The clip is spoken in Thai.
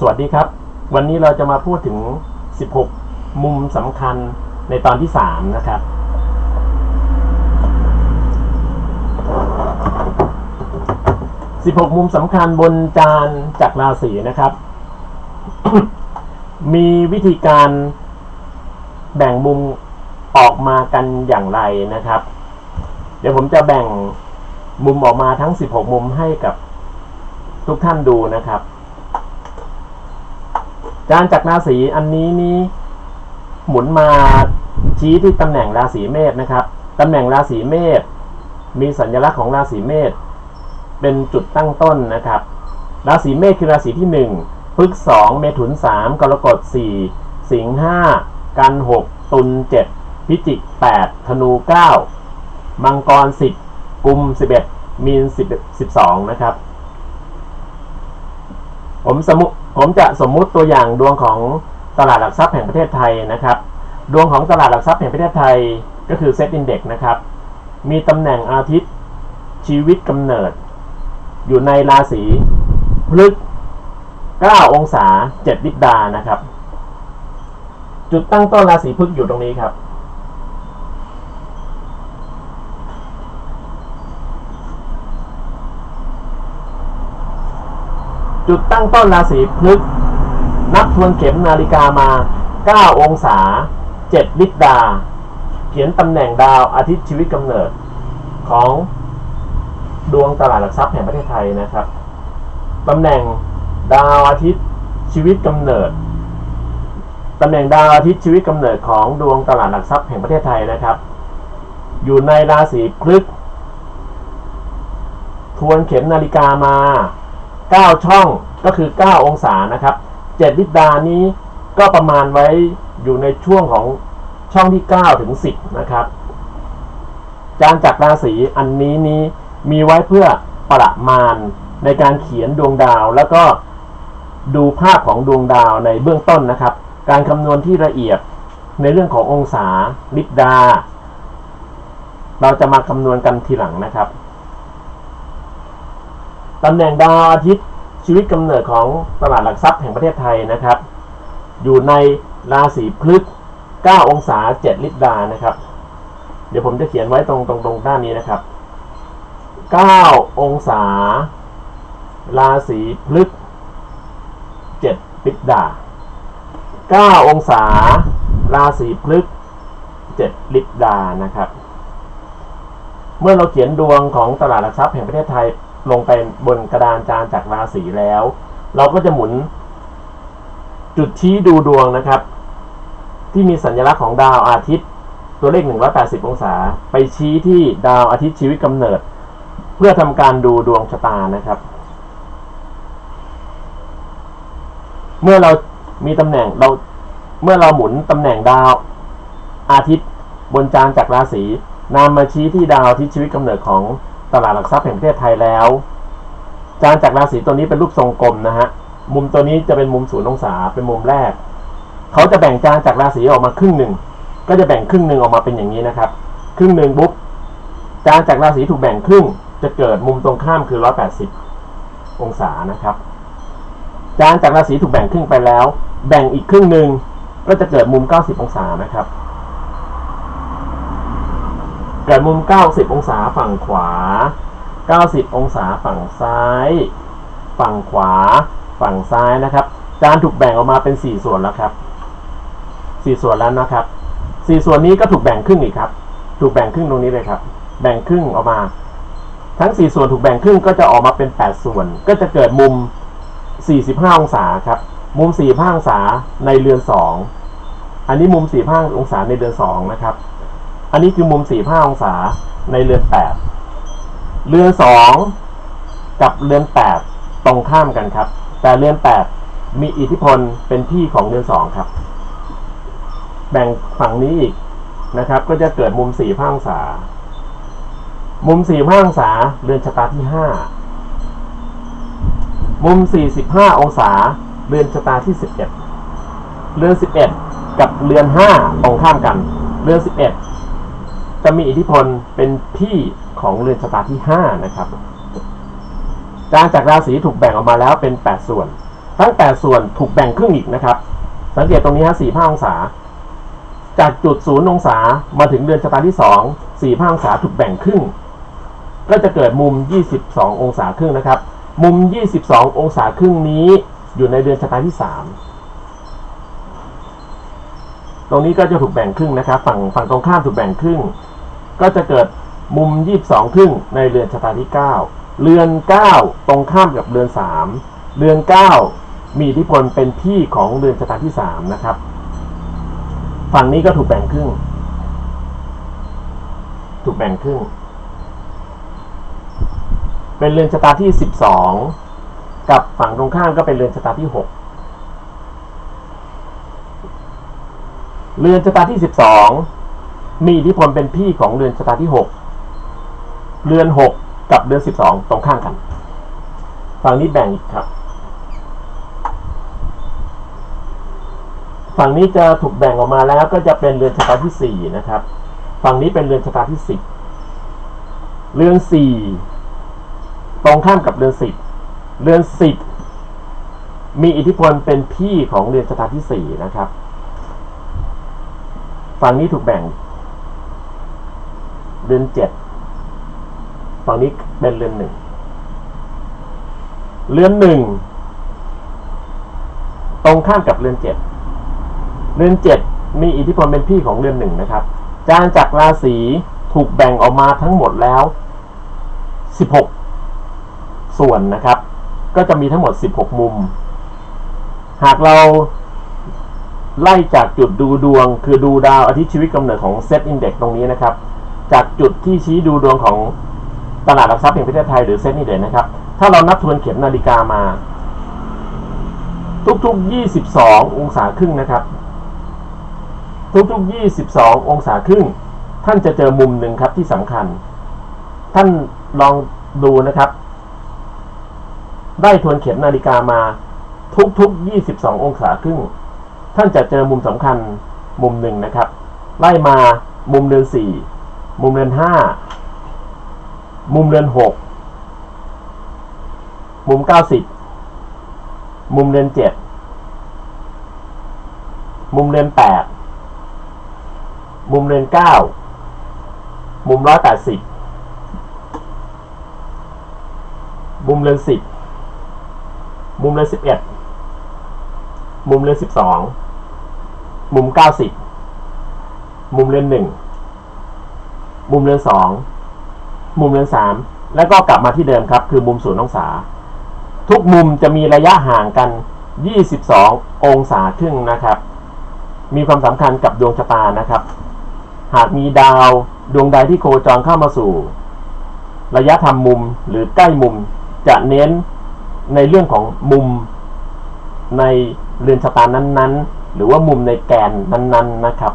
สวัสดีครับ วันนี้เราจะมาพูดถึง 16 มุมสำคัญในตอนที่ 3 นะครับ 16 มุมสำคัญบนจานจากราศีนะครับ มีวิธีการแบ่งมุมออกมากันอย่างไรนะครับ เดี๋ยวผมจะแบ่งมุมออกมาทั้ง 16 มุมให้กับทุกท่านดูนะครับ จานจากราศีอันนี้นี้หมุนมาชี้ที่ตำแหน่งราศีเมษนะครับตำแหน่งราศีเมษมีสัญลักษณ์ของราศีเมษเป็นจุดตั้งต้นนะครับ ราศีเมษคือราศีที่หนึ่งพฤกษ์สองเมถุนสามกรกฎสี่สิงห์ห้ากันหกตุลเจ็ดพิจิกแปดธนูเก้ามังกรสิบกุมสิบเอ็ดมีนสิบสิบสองนะครับ ผมสมุ ผมจะสมมุติตัวอย่างดวงของตลาดหลักทรัพย์แห่งประเทศไทยนะครับ ดวงของตลาดหลักทรัพย์แห่งประเทศไทยก็คือเซตอินเด็กนะครับ มีตำแหน่งอาทิตย์ชีวิตกำเนิด อยู่ในราศีพฤกษ์9องศา 7 ลิบดานะครับ จุดตั้งต้นราศีพฤกษ์อยู่ตรงนี้ครับ จุดตั้งต้นราศีพฤกษ์นับทวนเข็มนาฬิกามา 9 องศา 7 ลิบดา เขียนตำแหน่งดาวอาทิตย์ชีวิตกำเนิดของดวงตลาดหลักทรัพย์แห่งประเทศไทยนะครับตำแหน่งดาวอาทิตย์ชีวิตกำเนิดตำแหน่งดาวอาทิตย์ชีวิตกำเนิดของดวงตลาดหลักทรัพย์แห่งประเทศไทยนะครับ อยู่ในราศีพฤกษ์ทวนเข็มนาฬิกามา 9 ช่องก็คือ 9 องศานะครับ7ลิบดานี้ก็ประมาณไว้อยู่ในช่วงของช่องที่ 9 ถึง 10 นะครับจานจากราศีอันนี้นี้มีไว้เพื่อประมาณในการเขียนดวงดาว แล้วก็ดูภาพของดวงดาวในเบื้องต้นนะครับ การคำนวณที่ละเอียดในเรื่องขององศาลิบดา เราจะมาคำนวณกันทีหลังนะครับ ตำแหน่งดาวอาทิตย์ชีวิตกำเนิดของตลาดหลักทรัพย์แห่งประเทศไทยนะครับ อยู่ในราศีพฤกษ์9องศา 7 ลิบดานะครับ เดี๋ยวผมจะเขียนไว้ตรงตรงตรงด้านนี้นะครับ 9 องศา ราศีพฤกษ์7ลิบดา 9 องศา ราศีพฤกษ์7ลิบดานะครับ เมื่อเราเขียนดวงของตลาดหลักทรัพย์แห่งประเทศไทย ลงไปบนกระดานจานจากราศีแล้ว เราก็จะหมุน จุดชี้ดูดวงนะครับ ที่มีสัญลักษณ์ของดาวอาทิตย์ ตัวเลข 180 องศา ไปชี้ที่ดาวอาทิตย์ชีวิตกำเนิด เพื่อทำการดูดวงชะตานะครับ เมื่อเรามีตำแหน่งเราเมื่อเราหมุนตำแหน่งดาวอาทิตย์บนจานจากราศีนำมาชี้ที่ดาวอาทิตย์ชีวิตกำเนิดของ ตลาดหลักทรัพย์แห่งประเทศไทยแล้วจานจากราศีตัวนี้เป็นรูปทรงกลมนะฮะมุมตัวนี้จะเป็นมุมศูนย์องศาเป็นมุมแรก เขาจะแบ่งจานจากราศีออกมาครึ่งหนึ่งก็จะแบ่งครึ่งหนึ่งออกมาเป็นอย่างนี้นะครับ ครึ่งหนึ่งปุ๊บจานจากราศีถูกแบ่งครึ่ง จะเกิดมุมตรงข้ามคือ 180 องศานะครับ จานจากราศีถูกแบ่งครึ่งไปแล้ว แบ่งอีกครึ่งหนึ่งก็จะเกิดมุม 90 องศานะครับ เกิดมุม 90 องศาฝั่งขวา 90 องศาฝั่งซ้าย ฝั่งขวา ฝั่งซ้ายนะครับ จานถูกแบ่งออกมาเป็น 4 ส่วนแล้วครับ 4 ส่วนแล้วนะครับ 4 ส่วนนี้ก็ถูกแบ่งครึ่งอีกครับ ถูกแบ่งครึ่งตรงนี้เลยครับ แบ่งครึ่งออกมา ทั้ง 4 ส่วนถูกแบ่งครึ่งก็จะออกมาเป็น 8 ส่วน ก็จะเกิดมุม 45 องศาครับ มุม 45 องศาในเรือน 2 อันนี้มุม 45 องศาในเรือน 2 นะครับ อันนี้คือมุม 45 องศาในเรือน 8 เรือน 2 กับเรือน 8 ตรงข้ามกันครับ แต่เรือน 8 มีอิทธิพลเป็นพี่ของเรือน 2 ครับ แบ่งฝั่งนี้อีกนะครับ ก็จะเกิดมุม 45 องศา มุม 45 องศาเรือนชะตาที่ 5 มุม 45 องศาเรือนชะตาที่ 11 เรือน 11 กับเรือน 5 ตรงข้ามกัน เรือน 11 จะมีอิทธิพลเป็นพี่ของเรือนชะตาที่ 5 นะครับจานจากราศีถูกแบ่งออกมาแล้วเป็น 8 ส่วน ทั้งแปดส่วนถูกแบ่งครึ่งอีกนะครับ สังเกตตรงนี้ฮะสี่ห้าองศา จากจุดศูนย์องศามาถึงเดือนชะตาที่สองสี่ห้าองศาถูกแบ่งครึ่ง ก็จะเกิดมุม 22 องศาครึ่งนะครับ มุม 22 องศาครึ่งนี้อยู่ในเดือนชะตาที่ 3 ตรงนี้ก็จะถูกแบ่งครึ่งนะครับ ฝั่งฝั่งตรงข้ามถูกแบ่งครึ่ง ก็จะเกิดมุม 22 ครึ่งในเรือนชะตาที่ 9 เรือน 9 ตรงข้ามกับเรือน 3 เรือน 9 มีอิทธิพลเป็นพี่ของเรือนชะตาที่ 3 นะครับ ฝั่งนี้ก็ถูกแบ่งครึ่ง ถูกแบ่งครึ่ง เป็นเรือนชะตาที่ 12 กับฝั่งตรงข้ามก็เป็นเรือนชะตาที่ 6 เรือนชะตาที่ 12 มีอิทธิพลเป็นพี่ของเรือนชะตาที่ 6 เรือน 6 กับเรือน 12 ตรงข้ามกัน ฝั่งนี้แบ่งอีกครับ ฝั่งนี้จะถูกแบ่งออกมาแล้วก็จะเป็นเรือนชะตาที่ 4 นะครับ ฝั่งนี้เป็นเรือนชะตาที่ 10 เรือน 4 ตรงข้ามกับเรือน 10 เรือน 10 มีอิทธิพลเป็นพี่ของเรือนชะตาที่ 4 นะครับ ฝั่งนี้ถูกแบ่ง เรือน7ฝั่งนี้เป็นเรือน1เรือน1ตรงข้ามกับเรือน7เรือน7มีอิทธิพลเป็นพี่ของเรือน1นะครับ จานจากราศีถูกแบ่งออกมาทั้งหมดแล้ว 16 ส่วนนะครับ ก็จะมีทั้งหมด 16 มุม หากเรา ไล่จากจุดดูดวง คือดูดาวอาทิตย์ชีวิตกำเนิดของเซตอินเด็กตรงนี้นะครับ จากจุดที่ชี้ดูดวงของตลาดหลักทรัพย์แห่งประเทศไทยหรือเซตอินเด็กนะครับ ถ้าเรานับทวนเข็มนาฬิกามา ทุกๆ 22 องศาครึ่งนะครับ ทุกๆ 22 องศาครึ่ง ท่านจะเจอมุมหนึ่งครับที่สำคัญ ท่านลองดูนะครับ ได้ทวนเข็มนาฬิกามาทุกๆ 22 องศาครึ่ง ท่านจะเจอมุมสำคัญมุมหนึ่งนะครับ ไล่มามุมเดือน4มุมเดือน5มุมเดือน6มุม90มุมเดือน7มุมเดือน8มุมเรือนเก้ามุมร้อยแปดสิบมุมเรือนสิบ มุมเรือนสิบเอ็ด มุมเรือนสิบสอง มุมเก้าสิบมุมเรือนหนึ่งมุมเรือนสองมุมเรือนสามแล้วก็กลับมาที่เดิมครับ คือมุมศูนย์องศา ทุกมุมจะมีระยะห่างกัน 22 องศาครึ่งนะครับ มีความสำคัญกับดวงชะตานะครับ หากมีดาวดวงใดที่โคจรเข้ามาสู่ ระยะทำมุมหรือใกล้มุมจะเน้นในเรื่องของมุมในเรือนชะตานั้นๆ หรือว่ามุมในแกนนั้นๆนะครับ